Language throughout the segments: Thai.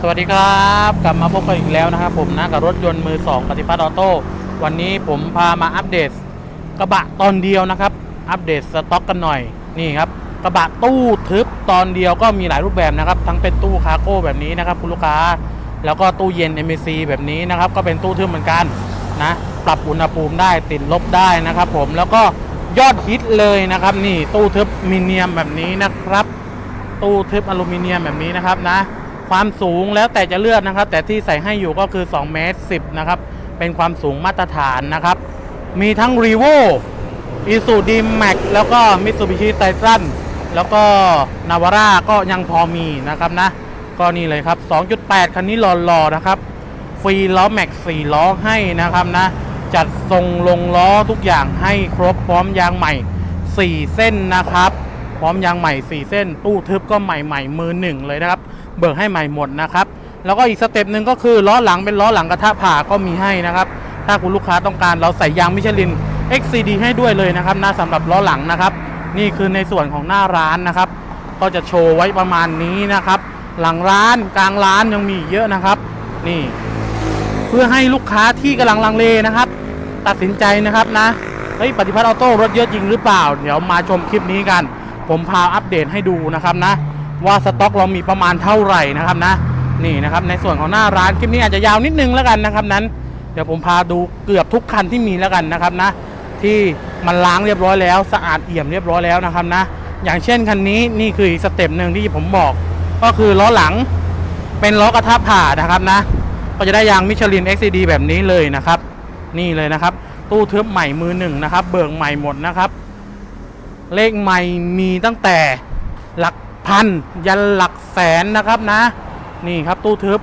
สวัสดีครับ กลับมาพบกันอีกแล้วนะครับ ผมนะกับรถยนต์มือ 2 ปฏิพัฒน์ออโต้วันนี้ผมพามาอัปเดต กระบะตอนเดียวนะครับ อัปเดตสต็อกกันหน่อยนี่ครับ กระบะตู้ทึบตอนเดียวก็มีหลายรูปแบบนะครับ ทั้งเป็นตู้คาร์โก้แบบนี้นะครับคุณลูกค้า แล้วก็ตู้เย็น m อ c แบบนี้นะครับ ก็เป็นตู้ทึบเหมือนกันนะปรับอุณหภูมิได้ติดลบได้นะครับ ผมแล้วก็ยอดฮิตเลยนะครับ นี่ตู้ทึบมิเนียมแบบนี้นะครับ ตู้ทึบอลูมิเนียมแบบนี้นะครับนะ ความสูงแล้วแต่จะเลือกนะครับ แต่ที่ใส่ให้อยู่ก็คือ2เมตร10นะครับ เป็นความสูงมาตรฐานนะครับ มีทั้ง r ีโวอีซูดีแม็กแล้วก็มิ t ซูบิชิไ t ันแล้วก็นาวาร่าก็ยังพอมีนะครับนะ ก็นี่เลยครับ 2.8 คันนี้หล่อๆนะครับ ฟรีล้อแม็ก4ล้อให้นะครับนะ จัดทรงลงล้อทุกอย่างให้ครบพร้อมยางใหม่ 4 เส้นนะครับ พร้อมยางใหม่ 4 เส้น ตู้ทึบก็ใหม่ๆมือหนึ่งเลยนะครับ เบิกให้ใหม่หมดนะครับ แล้วก็อีกสเต็ปหนึ่งก็คือล้อหลังเป็นล้อหลังกระทะผ่าก็มีให้นะครับ ถ้าคุณลูกค้าต้องการเราใส่ยางมิชลิน XCD ให้ด้วยเลยนะครับนะสำหรับล้อหลังนะครับ นี่คือในส่วนของหน้าร้านนะครับ ก็จะโชว์ไว้ประมาณนี้นะครับ หลังร้านกลางร้านยังมีเยอะนะครับ นี่ เพื่อให้ลูกค้าที่กำลังลังเลนะครับ ตัดสินใจนะครับนะเฮ้ยปฏิพัฒน์ออโต้รถเยอะจริงหรือเปล่า เดี๋ยวมาชมคลิปนี้กัน ผมพาอัปเดตให้ดูนะครับนะ ว่าสต็อกเรามีประมาณเท่าไหร่นะครับนะนี่นะครับในส่วนของหน้าร้านคลิปนี้อาจจะยาวนิดนึงแล้วกันนะครับนั้น เดี๋ยวผมพาดูเกือบทุกคันที่มีแล้วกันนะครับนะ ที่มันล้างเรียบร้อยแล้ว สะอาดเอี่ยมเรียบร้อยแล้วนะครับนะ อย่างเช่นคันนี้นี่คืออีกสเต็ปหนึ่งที่ผมบอก ก็คือล้อหลังเป็นล้อกระทะผ่านะครับนะ ก็จะได้ยางมิชลิน XCD แบบนี้เลยนะครับ นี่เลยนะครับ ตู้ทึบใหม่มือหนึ่งนะครับ เบิกใหม่หมดนะครับ เลขใหม่มีตั้งแต่หลัก พันยันหลักแสนนะครับนะ นี่ครับตู้ทึบ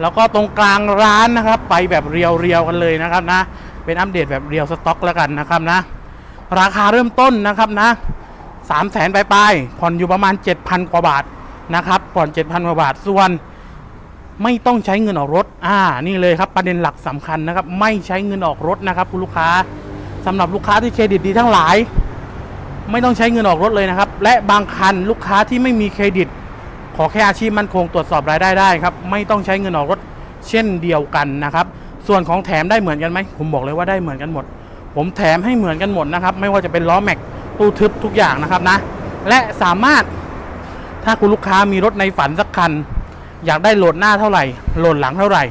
แล้วก็ตรงกลางร้านนะครับ ไปแบบเรียวๆกันเลยนะครับนะ เป็นอัปเดตแบบเรียวสต็อกแล้วกันนะครับนะ ราคาเริ่มต้นนะครับนะสามแสนปลายๆผ่อนอยู่ประมาณ 7,000 กว่าบาทนะครับผ่อน7,000กว่าบาทส่วนไม่ต้องใช้เงินออกรถ อ่า นี่เลยครับประเด็นหลักสำคัญนะครับ ไม่ใช้เงินออกรถนะครับคุณลูกค้าสำหรับลูกค้าที่เครดิตดีทั้งหลาย ไม่ต้องใช้เงินออกรถเลยนะครับ และบางคันลูกค้าที่ไม่มีเครดิต ขอแค่อาชีพมั่นคงตรวจสอบรายได้ได้ครับ ไม่ต้องใช้เงินออกรถเช่นเดียวกันนะครับ ส่วนของแถมได้เหมือนกันไหมผมบอกเลยว่าได้เหมือนกันหมด ผมแถมให้เหมือนกันหมดนะครับ ไม่ว่าจะเป็นล้อแม็กตู้ทึบทุกอย่างนะครับนะ และสามารถถ้าคุณลูกค้ามีรถในฝันสักคัน อยากได้โหลดหน้าเท่าไหร่ โหลดหลังเท่าไหร่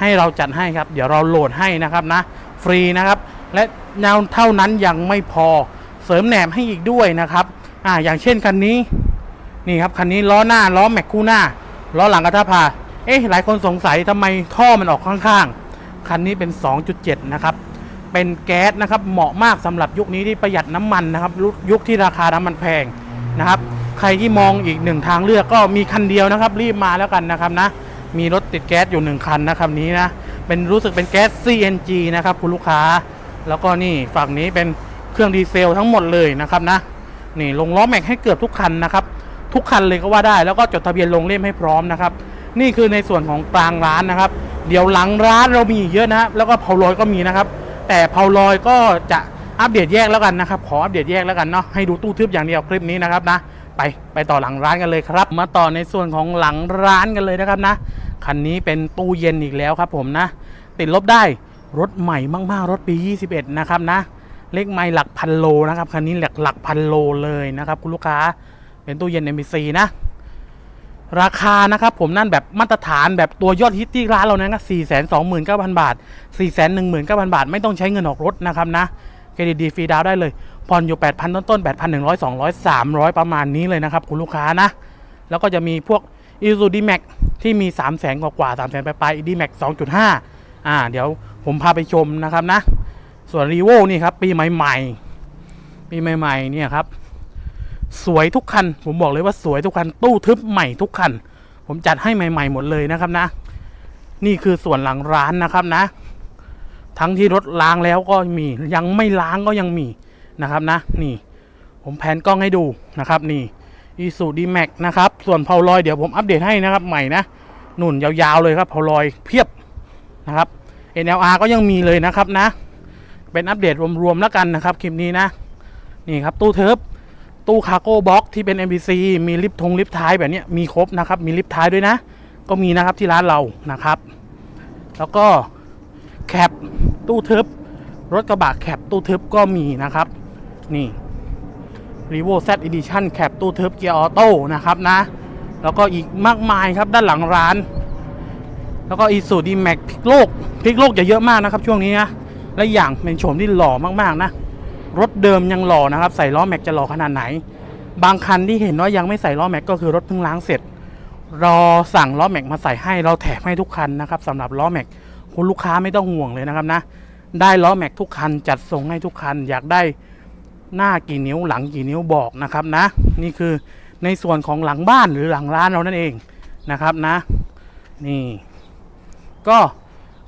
ให้เราจัดให้ครับ เดี๋ยวเราโหลดให้นะครับนะ ฟรีนะครับ และแนวเท่านั้นยังไม่พอ เสริมแหนบให้อีกด้วยนะครับอ่าอย่างเช่นคันนี้นี่ครับคันนี้ล้อหน้าล้อแม็กคู่หน้าล้อหลังกระทะพาเอ๊ะหลายคนสงสัยทำไมท่อมันออกข้างๆ คันนี้เป็น 2.7 นะครับ เป็นแก๊สนะครับเหมาะมากสำหรับยุคนี้ที่ประหยัดน้ำมันนะครับยุคยุคที่ราคาน้ำมันแพงนะครับ ใครที่มองอีกหนึ่งทางเลือกก็มีคันเดียวนะครับ รีบมาแล้วกันนะครับนะมีรถติดแก๊สอยู่หนึ่งคันนะครับนี้นะเป็นรู้สึกเป็นแก๊ส CNG นะครับคุณลูกค้า แล้วก็นี่ฝั่งนี้เป็น เครื่องดีเซลทั้งหมดเลยนะครับนะนี่ลงล้อแม็กให้เกือบทุกคันนะครับทุกคันเลยก็ว่าได้แล้วก็จดทะเบียนลงเล่มให้พร้อมนะครับนี่คือในส่วนของกลางร้านนะครับ เดี๋ยวหลังร้านเรามีอีกเยอะนะแล้วก็เผาลอยก็มีนะครับ แต่เผาลอยก็จะอัปเดตแยกแล้วกันนะครับ ขออัปเดตแยกแล้วกันเนาะให้ดูตู้ทึบอย่างเดียวคลิปนี้นะครับนะไปไปต่อหลังร้านกันเลยครับ มาต่อในส่วนของหลังร้านกันเลยนะครับนะคันนี้เป็นตู้เย็นอีกแล้วครับผมนะ ติดลบได้รถใหม่มากๆรถปี 21 นะครับนะ เลขไม่หลักพันโลนะครับคันนี้หลักหลักพันโลเลยนะครับ คุณลูกค้าเป็นตู้เย็น MBC นะราคานะครับผมนั่นแบบมาตรฐานแบบตัวยอดฮิตที่ร้านเรานั้นก็4 2 9 0 0 0 บาท 4 1 9 0 0 0 บาท ไม่ต้องใช้เงินออกรถนะครับนะเครดิตดีฟรีดาวได้เลย ผ่อนอยู่ 8,000 ต้นต้นๆ8,100 200 300 ประมาณนี้เลยนะครับ คุณลูกค้านะ แล้วก็จะมีพวก i s u d m a x ที่มี 3 0 0 0 0 0กว่ากว่า3 0 0 0 0 0ปลายๆ d m a x 2.5 อ่า เดี๋ยวผมพาไปชมนะครับนะ ส่วน r ีโวนี่ครับ ปีใหม่ๆ ปีใหม่ๆเนี่ยครับ สวยทุกคัน ผมบอกเลยว่าสวยทุกคัน ตู้ทึบใหม่ทุกคัน ผมจัดให้ใหม่ ๆ หมดเลยนะครับนะ นี่คือส่วนหลังร้านนะครับนะ ทั้งที่รถล้างแล้วก็มี ยังไม่ล้างก็ยังมีนะครับนะ นี่ ผมแผนกล้องให้ดูนะครับ นี่อีสูดีแม็กนะครับ ส่วนเพาลอยเดี๋ยวผมอัปเดตให้นะครับ ใหม่นะหนุ่นยาวๆเลยครับเพาลอยเพียบนะครับ NLR ก็ยังมีเลยนะครับนะ เป็นอัปเดตรวมๆแล้วกันนะครับคลิปนี้นะนี่ครับตู้เทิบตู้คาร์โก้บ็อกที่เป็น MBC มีลิฟทงลิฟท้ายแบบนี้มีครบนะครับ มีลิฟท้ายด้วยนะ ก็มีนะครับที่ร้านเรานะครับ แล้วก็แคปตู้ทึบรถกระบะแคปตู้ทึบก็มีนะครับ นี่ r e v o Z Edition แคปตู้ทึบเกียร์ออโต้นะครับนะ แล้วก็อีกมากมายครับด้านหลังร้าน แล้วก็อีสูดีแม็กพลิกโลกพลิกโลกอย่าเยอะมากนะครับช่วงนี้นะ และอย่างเป็นโฉมที่หล่อมากๆนะ รถเดิมยังหล่อนะครับ ใส่ล้อแม็กจะหล่อขนาดไหน บางคันที่เห็นว่ายังไม่ใส่ล้อแม็กก็คือรถเพิ่งล้างเสร็จ รอสั่งล้อแม็กมาใส่ให้เราแถมให้ทุกคันนะครับสำหรับล้อแม็กคุณลูกค้าไม่ต้องห่วงเลยนะครับนะ ได้ล้อแม็กทุกคันจัดส่งให้ทุกคัน อยากได้หน้ากี่นิ้วหลังกี่นิ้วบอกนะครับนะ นี่คือในส่วนของหลังบ้านหรือหลังร้านเรานั่นเองนะครับนะ นี่ ก็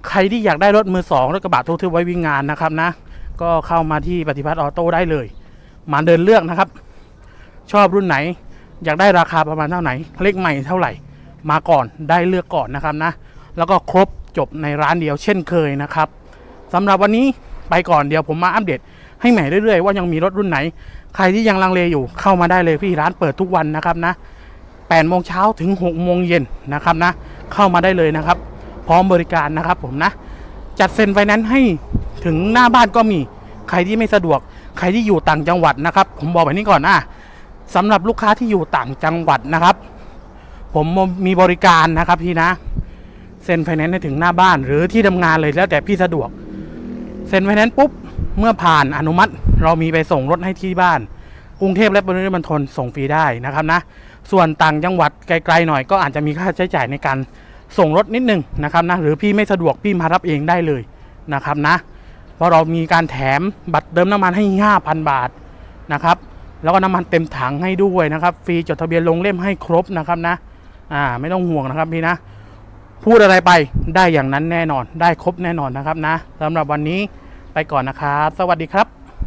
ใครที่อยากได้รถมือสองรถกระบะทุกๆไว้วิ่งงานนะครับนะ ก็เข้ามาที่ปฏิพัฒน์ออโต้ได้เลย มาเดินเลือกนะครับ ชอบรุ่นไหน อยากได้ราคาประมาณเท่าไหร่เลขใหม่เท่าไหร่ มาก่อนได้เลือกก่อนนะครับนะ แล้วก็ครบจบในร้านเดียวเช่นเคยนะครับสำหรับวันนี้ไปก่อนเดี๋ยวผมมาอัปเดต ให้ใหม่เรื่อยๆว่ายังมีรถรุ่นไหน ใครที่ยังลังเลอยู่เข้ามาได้เลยพี่ร้านเปิดทุกวันนะครับนะ8โมงเช้าถึง6โมงเย็นนะครับนะ เข้ามาได้เลยนะครับ พร้อมบริการนะครับผมนะ จัดเซ็นไฟแนนซ์ให้ถึงหน้าบ้านก็มีใครที่ไม่สะดวก ใครที่อยู่ต่างจังหวัดนะครับ ผมบอกแบบนี้ก่อนนะสำหรับลูกค้าที่อยู่ต่างจังหวัดนะครับ ผมมีบริการนะครับพี่นะเซ็นไฟแนนซ์ให้ถึงหน้าบ้านหรือที่ทำงานเลยแล้วแต่พี่สะดวกเซ็นไฟแนนซ์ปุ๊บเมื่อผ่านอนุมัติ เรามีไปส่งรถให้ที่บ้านกรุงเทพและปริมณฑลส่งฟรีได้นะครับนะ ส่วนต่างจังหวัดไกลๆหน่อยก็อาจจะมีค่าใช้จ่ายในการ ส่งรถนิดนึงนะครับนะหรือพี่ไม่สะดวกพี่มารับเองได้เลยนะครับนะเพราะเรามีการแถมบัตรเติมน้ำมันให้ 5,000 บาทนะครับแล้วก็น้ำมันเต็มถังให้ด้วยนะครับฟรีจดทะเบียนลงเล่มให้ครบนะครับนะอ่าไม่ต้องห่วงนะครับพี่นะ พูดอะไรไปได้อย่างนั้นแน่นอนได้ครบแน่นอนนะครับนะสำหรับวันนี้ไปก่อนนะครับ สวัสดีครับ